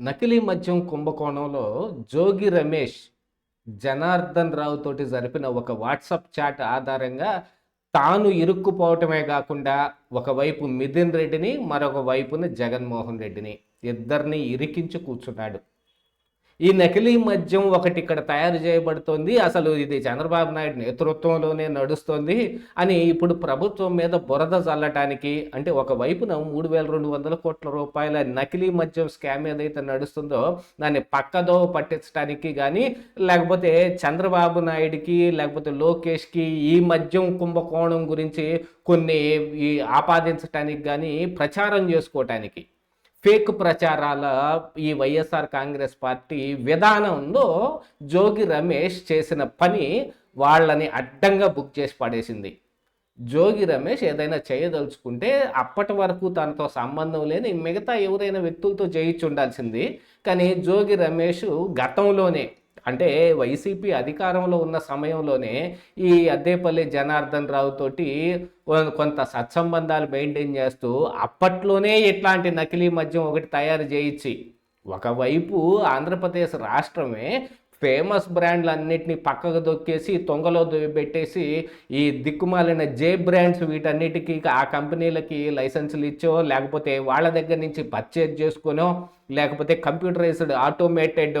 నకిలీ మద్యం కుంభకోణంలో జోగి రమేష్ జనార్దన్ రావు తోటి జరిపిన ఒక వాట్సాప్ చాట్ ఆధారంగా తాను ఇరుక్కుపోవటమే కాకుండా ఒకవైపు మిథున్ రెడ్డిని మరొక వైపున జగన్మోహన్ రెడ్డిని. ఇద్దరిని ఇరికించి కూర్చున్నాడు. ఈ నకిలీ మద్యం ఒకటి ఇక్కడ తయారు చేయబడుతోంది. అసలు ఇది చంద్రబాబు నాయుడు నేతృత్వంలోనే నడుస్తోంది అని ఇప్పుడు ప్రభుత్వం మీద బురద చల్లటానికి అంటే ఒక వైపున మూడు వేల రెండు వందల కోట్ల రూపాయల నకిలీ మద్యం స్కామ్ ఏదైతే నడుస్తుందో దాన్ని పక్కదో పట్టించడానికి కానీ లేకపోతే చంద్రబాబు నాయుడికి లేకపోతే లోకేష్కి ఈ మద్యం కుంభకోణం గురించి కొన్ని ఈ ఆపాదించడానికి కానీ ప్రచారం చేసుకోవటానికి ఫేక్ ప్రచారాల ఈ వైఎస్ఆర్ కాంగ్రెస్ పార్టీ విధానంలో జోగి రమేష్ చేసిన పని వాళ్ళని అడ్డంగా బుక్ చేసి పడేసింది. జోగి రమేష్ ఏదైనా చేయదలుచుకుంటే అప్పటి వరకు తనతో సంబంధం లేని మిగతా ఎవరైనా వ్యక్తులతో చేయించి ఉండాల్సింది కానీ జోగి రమేష్ గతంలోనే అంటే వైసీపీ అధికారంలో ఉన్న సమయంలోనే ఈ అద్దేపల్లి జనార్దన్ రావు తోటి కొంత సత్సంబంధాలు మెయింటైన్ చేస్తూ అప్పట్లోనే ఇట్లాంటి నకిలీ మద్యం ఒకటి తయారు చేయించి ఒకవైపు ఆంధ్రప్రదేశ్ రాష్ట్రమే ఫేమస్ బ్రాండ్లు అన్నిటినీ పక్కకు దొక్కేసి తొంగలో పెట్టేసి ఈ దిక్కుమాలిన జే బ్రాండ్స్ వీటన్నిటికీ ఆ కంపెనీలకి లైసెన్సులు ఇచ్చో లేకపోతే వాళ్ళ దగ్గర నుంచి పర్చేజ్ చేసుకునో లేకపోతే కంప్యూటరైజ్డ్ ఆటోమేటెడ్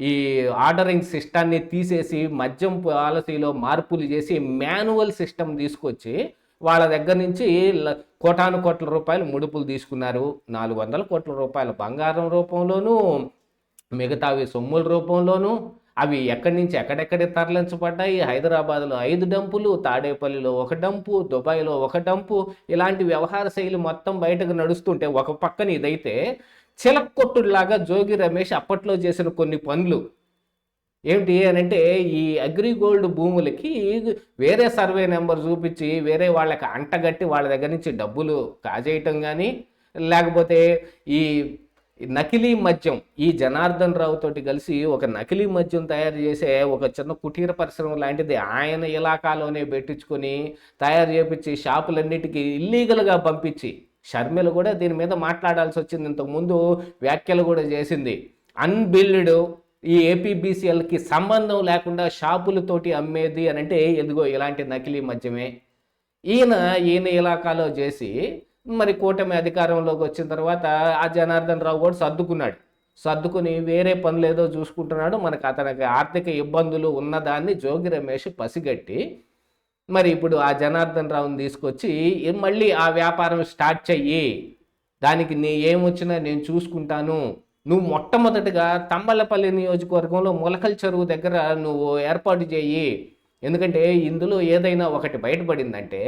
ఈ ఆర్డరింగ్ సిస్టాన్ని తీసేసి మద్యం పాలసీలో మార్పులు చేసి మాన్యువల్ సిస్టమ్ తీసుకొచ్చి వాళ్ళ దగ్గర నుంచి కోటాను కోట్ల రూపాయలు ముడుపులు తీసుకున్నారు. నాలుగు వందల కోట్ల రూపాయలు బంగారం రూపంలోనూ మిగతావి సొమ్ముల రూపంలోనూ అవి ఎక్కడి నుంచి ఎక్కడెక్కడ తరలించబడ్డాయి? హైదరాబాద్లో ఐదు డంపులు తాడేపల్లిలో ఒక డంపు దుబాయ్లో ఒక డంపు ఇలాంటి వ్యవహార శైలి మొత్తం బయటకు నడుస్తుంటే ఒక పక్కన ఇదైతే చిలక్కొట్టులాగా జోగి రమేష్ అప్పట్లో చేసిన కొన్ని పనులు. ఏమిటి అని అంటే ఈ అగ్రిగోల్డ్ భూములకి వేరే సర్వే నెంబర్ చూపించి వేరే వాళ్ళకి అంటగట్టి వాళ్ళ దగ్గర నుంచి డబ్బులు కాజేయటం కానీ లేకపోతే ఈ నకిలీ మద్యం ఈ జనార్దన్ రావు తోటి కలిసి ఒక నకిలీ మద్యం తయారు చేసే ఒక చిన్న కుటీర పరిశ్రమ లాంటిది ఆయన ఇలాకాలోనే పెట్టించుకొని తయారు చేపించి షాపులన్నిటికీ ఇల్లీగల్గా పంపించి షర్మిల కూడా దీని మీద మాట్లాడాల్సి వచ్చింది. ఇంతకుముందు వ్యాఖ్యలు కూడా చేసింది. అన్బిల్డ్ ఈ ఏపీబీసీఎల్కి సంబంధం లేకుండా షాపులతోటి అమ్మేది అని అంటే ఎదుగో ఇలాంటి నకిలీ మద్యమే. ఈయన ఈయన ఇలాకాలో చేసి మరి కూటమి అధికారంలోకి వచ్చిన తర్వాత ఆ జనార్దన్ రావు కూడా సర్దుకున్నాడు. సర్దుకుని వేరే పనులు ఏదో చూసుకుంటున్నాడు. మనకు అతనికి ఆర్థిక ఇబ్బందులు ఉన్నదాన్ని జోగి రమేష్ పసిగట్టి మరి ఇప్పుడు ఆ జనార్దన్ రావుని తీసుకొచ్చి మళ్ళీ ఆ వ్యాపారం స్టార్ట్ చెయ్యి. దానికి నీ ఏమొచ్చినా నేను చూసుకుంటాను. నువ్వు మొట్టమొదటిగా తంబలపల్లి నియోజకవర్గంలో మొలకల చెరువు దగ్గర నువ్వు ఏర్పాటు చేయి ఎందుకంటే ఇందులో ఏదైనా ఒకటి బయటపడిందంటే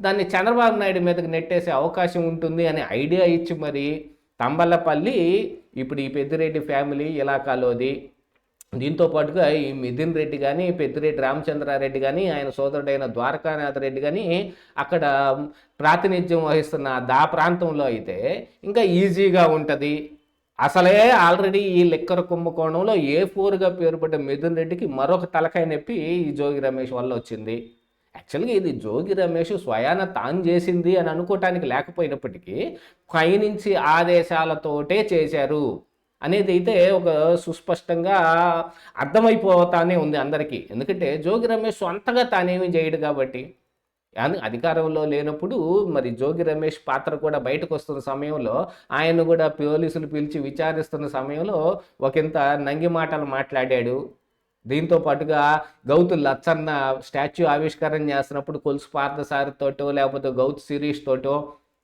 దాన్ని చంద్రబాబు నాయుడు మీదకి నెట్టేసే అవకాశం ఉంటుంది అనే ఐడియా ఇచ్చి మరి తంబలపల్లి ఇప్పుడు ఈ పెద్దిరెడ్డి ఫ్యామిలీ ఇలాకాలోది దీంతో పాటుగా ఈ మిథున్ రెడ్డి కానీ పెద్దిరెడ్డి రామచంద్రారెడ్డి కానీ ఆయన సోదరుడైన ద్వారకానాథ్ రెడ్డి కానీ అక్కడ ప్రాతినిధ్యం వహిస్తున్న దా ప్రాంతంలో అయితే ఇంకా ఈజీగా ఉంటుంది. అసలే ఆల్రెడీ ఈ లెక్కర కుంభకోణంలో ఏ ఫోర్గా పేరుపడ్డ మిథున్ రెడ్డికి మరొక తలకాయ నొప్పి ఈ జోగి రమేష్ వల్ల వచ్చింది. యాక్చువల్గా ఇది జోగి రమేష్ స్వయాన తాను చేసింది అని అనుకోవటానికి లేకపోయినప్పటికీ పైనుంచి ఆదేశాలతోటే చేశారు అనేది అయితే ఒక సుస్పష్టంగా అర్థమైపోతానే ఉంది అందరికీ. ఎందుకంటే జోగి రమేష్ సొంతగా తానేమి చేయడు కాబట్టి అధికారంలో లేనప్పుడు మరి జోగి రమేష్ పాత్ర కూడా బయటకు వస్తున్న సమయంలో ఆయన కూడా పోలీసులు పిలిచి విచారిస్తున్న సమయంలో ఒకంత నంగి మాటలు మాట్లాడాడు. దీంతో పాటుగా గౌతు లచ్చన్న స్టాచ్యూ ఆవిష్కరణ చేస్తున్నప్పుడు కొలుసు పార్థసారితోటో లేకపోతే గౌతు సిరీష్ తోటో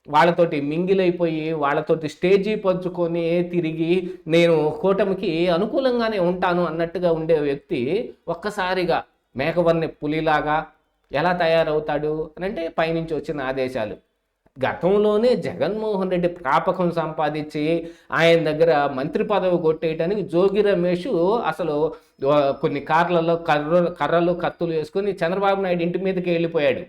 వాళ్ళతోటి మింగిలైపోయి వాళ్ళతోటి స్టేజీ పంచుకొని తిరిగి నేను కూటమికి అనుకూలంగానే ఉంటాను అన్నట్టుగా ఉండే వ్యక్తి ఒక్కసారిగా మేకవర్ణి పులిలాగా ఎలా తయారవుతాడు అని అంటే పైనుంచి వచ్చిన ఆదేశాలు. గతంలోనే జగన్మోహన్ రెడ్డి ప్రాపకం సంపాదించి ఆయన దగ్గర మంత్రి పదవి కొట్టేయటానికి జోగి రమేష్ అసలు కొన్ని కార్లలో కర్ర కర్రలు కత్తులు వేసుకొని చంద్రబాబు నాయుడు ఇంటి మీదకి వెళ్ళిపోయాడు.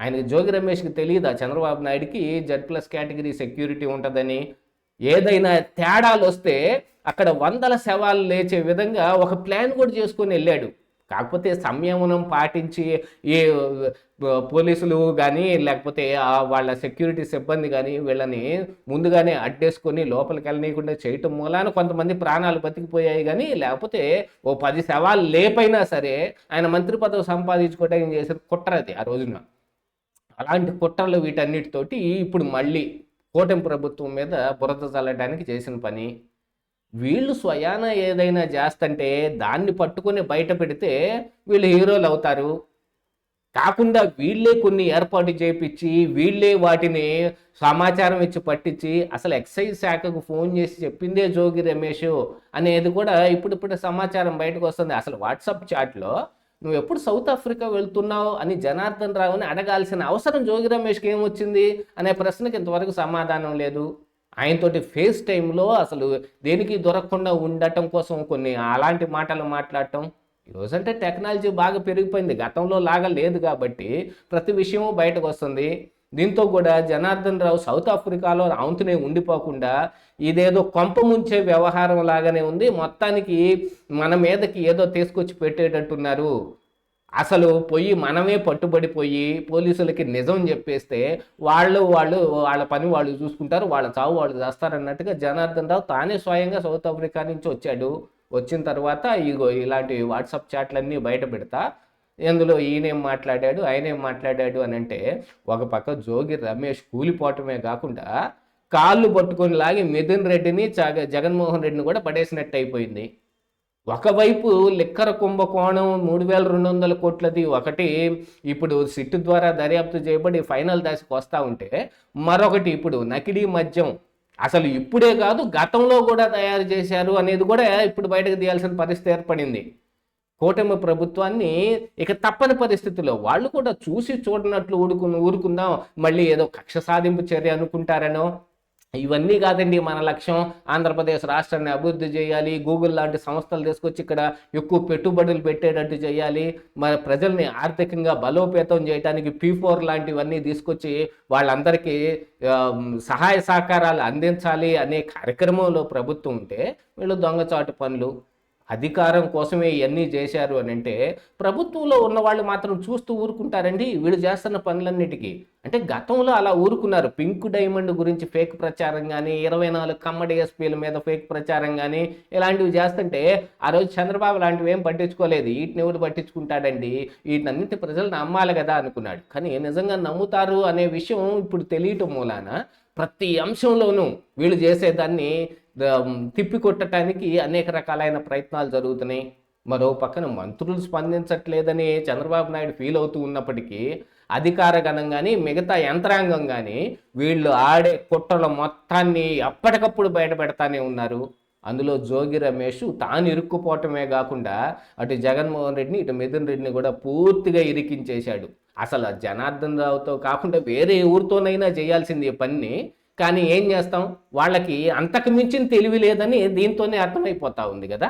ఆయనకి జోగి రమేష్కి తెలియదా? చంద్రబాబు నాయుడికి జెడ్ ప్లస్ కేటగిరీ సెక్యూరిటీ ఉంటుందని. ఏదైనా తేడాలు వస్తే అక్కడ వందల శవాలు లేచే విధంగా ఒక ప్లాన్ కూడా చేసుకొని వెళ్ళాడు. కాకపోతే సంయమనం పాటించి ఈ పోలీసులు కానీ లేకపోతే వాళ్ళ సెక్యూరిటీ సిబ్బంది కానీ వీళ్ళని ముందుగానే అడ్డేసుకొని లోపలికి వెళ్ళనీయకుండా చేయటం మూలాన కొంతమంది ప్రాణాలు బతికిపోయాయి కానీ లేకపోతే ఓ పది సవాలు లేపైనా సరే ఆయన మంత్రి పదవి సంపాదించుకోవడానికి చేసిన కుట్ర అది ఆ రోజున. అలాంటి కుట్రలు వీటన్నిటితోటి ఇప్పుడు మళ్ళీ కూటమి ప్రభుత్వం మీద బురద చల్లడానికి చేసిన పని వీళ్ళు స్వయాన ఏదైనా చేస్తంటే దాన్ని పట్టుకొని బయట పెడితే వీళ్ళు హీరోలు అవుతారు. కాకుండా వీళ్ళే కొన్ని ఏర్పాటు చేపించి వీళ్ళే వాటిని సమాచారం ఇచ్చి పట్టించి అసలు ఎక్సైజ్ శాఖకు ఫోన్ చేసి చెప్పిందే జోగి రమేష్ అనేది కూడా ఇప్పుడిప్పుడు సమాచారం బయటకు వస్తుంది. అసలు వాట్సాప్ చాట్లో నువ్వు ఎప్పుడు సౌత్ ఆఫ్రికా వెళ్తున్నావు అని జనార్దన్ రావుని అడగాల్సిన అవసరం జోగి రమేష్కి ఏమొచ్చింది? అనే ప్రశ్నకి ఇంతవరకు సమాధానం లేదు. ఆయనతోటి ఫేస్ టైంలో అసలు దేనికి దొరకకుండా ఉండటం కోసం కొన్ని అలాంటి మాటలు మాట్లాడటం. ఈరోజంటే టెక్నాలజీ బాగా పెరిగిపోయింది. గతంలో లాగా లేదు కాబట్టి ప్రతి విషయము బయటకు వస్తుంది. దీంతో కూడా జనార్దన్ రావు సౌత్ ఆఫ్రికాలో రావుతూనే ఉండిపోకుండా ఇదేదో కొంప ముంచే వ్యవహారం లాగానే ఉంది. మొత్తానికి మన మీదకి ఏదో తీసుకొచ్చి పెట్టేటట్టున్నారు. అసలు పోయి మనమే పట్టుబడిపోయి పోలీసులకి నిజం చెప్పేస్తే వాళ్ళు వాళ్ళు వాళ్ళ పని వాళ్ళు చూసుకుంటారు వాళ్ళ చావు వాళ్ళు చేస్తారన్నట్టుగా జనార్దన్ రావు తానే స్వయంగా సౌత్ ఆఫ్రికా నుంచి వచ్చాడు. వచ్చిన తర్వాత ఇగో ఇలాంటి వాట్సాప్ చాట్లన్నీ బయట పెడతా ఇందులో ఈయనేం మాట్లాడాడు ఆయనేం మాట్లాడాడు అని అంటే ఒక పక్క జోగి రమేష్ కూలిపోవటమే కాకుండా కాళ్ళు పట్టుకొని లాగి మిథున్ రెడ్డిని చాగ జగన్మోహన్ రెడ్డిని కూడా పడేసినట్టు అయిపోయింది ఒకవైపు లిక్కర కుంభకోణం మూడు వేల రెండు వందల కోట్లది ఒకటి ఇప్పుడు సిట్టు ద్వారా దర్యాప్తు చేయబడి ఫైనల్ దశకు వస్తూ ఉంటే మరొకటి ఇప్పుడు నకిలీ మద్యం. అసలు ఇప్పుడే కాదు గతంలో కూడా తయారు చేశారు అనేది కూడా ఇప్పుడు బయటకు తీయాల్సిన పరిస్థితి ఏర్పడింది. కూటమి ప్రభుత్వాన్ని ఇక తప్పని పరిస్థితిలో వాళ్ళు కూడా చూసి చూడనట్లు ఊరుకు ఊరుకుందాం మళ్ళీ ఏదో కక్ష సాధింపు చర్య అనుకుంటారనో ఇవన్నీ కాదండి మన లక్ష్యం. ఆంధ్రప్రదేశ్ రాష్ట్రాన్ని అభివృద్ధి చేయాలి. గూగుల్ లాంటి సంస్థలు తీసుకొచ్చి ఇక్కడ ఎక్కువ పెట్టుబడులు పెట్టేటట్టు చేయాలి. మన ప్రజల్ని ఆర్థికంగా బలోపేతం చేయడానికి పీ ఫోర్ లాంటివన్నీ తీసుకొచ్చి వాళ్ళందరికీ సహాయ సహకారాలు అందించాలి అనే కార్యక్రమంలో ప్రభుత్వం ఉంటే వీళ్ళు దొంగచాటు పనులు అధికారం కోసమే ఇవన్నీ చేశారు అని అంటే ప్రభుత్వంలో ఉన్న వాళ్ళు మాత్రం చూస్తూ ఊరుకుంటారండి వీళ్ళు చేస్తున్న పనులన్నిటికీ. అంటే గతంలో అలా ఊరుకున్నారు. పింక్ డైమండ్ గురించి ఫేక్ ప్రచారం కానీ ఇరవై నాలుగు కమ్మడి ఎస్పీల మీద ఫేక్ ప్రచారం కానీ ఇలాంటివి చేస్తుంటే ఆ రోజు చంద్రబాబు లాంటివి ఏం పట్టించుకోలేదు. వీటిని ఎవరు పట్టించుకుంటాడండి? వీటినన్నిటి ప్రజలు నమ్మాలి కదా అనుకున్నాడు. కానీ నిజంగా నమ్ముతారు అనే విషయం ఇప్పుడు తెలియటం మూలాన ప్రతి అంశంలోనూ వీళ్ళు చేసేదాన్ని తిప్పికొట్టడానికి అనేక రకాలైన ప్రయత్నాలు జరుగుతున్నాయి. మరో పక్కన మంత్రులు స్పందించట్లేదని చంద్రబాబు నాయుడు ఫీల్ అవుతూ ఉన్నప్పటికీ అధికార గణం కానీ మిగతా యంత్రాంగం కానీ వీళ్ళు ఆడే కుట్రల మొత్తాన్ని ఎప్పటికప్పుడు బయటపెడతానే ఉన్నారు. అందులో జోగి రమేష్ తాను ఇరుక్కుపోవటమే కాకుండా అటు జగన్మోహన్ రెడ్డిని ఇటు మిథున్ రెడ్డిని కూడా పూర్తిగా ఇరికించేశాడు. అసలు జనార్దన్ రావుతో కాకుండా వేరే ఊరితోనైనా చేయాల్సింది ఈ పని కానీ ఏం చేస్తాం? వాళ్ళకి అంతకు మించిన తెలివి లేదని దీంతోనే అర్థమైపోతా ఉంది కదా?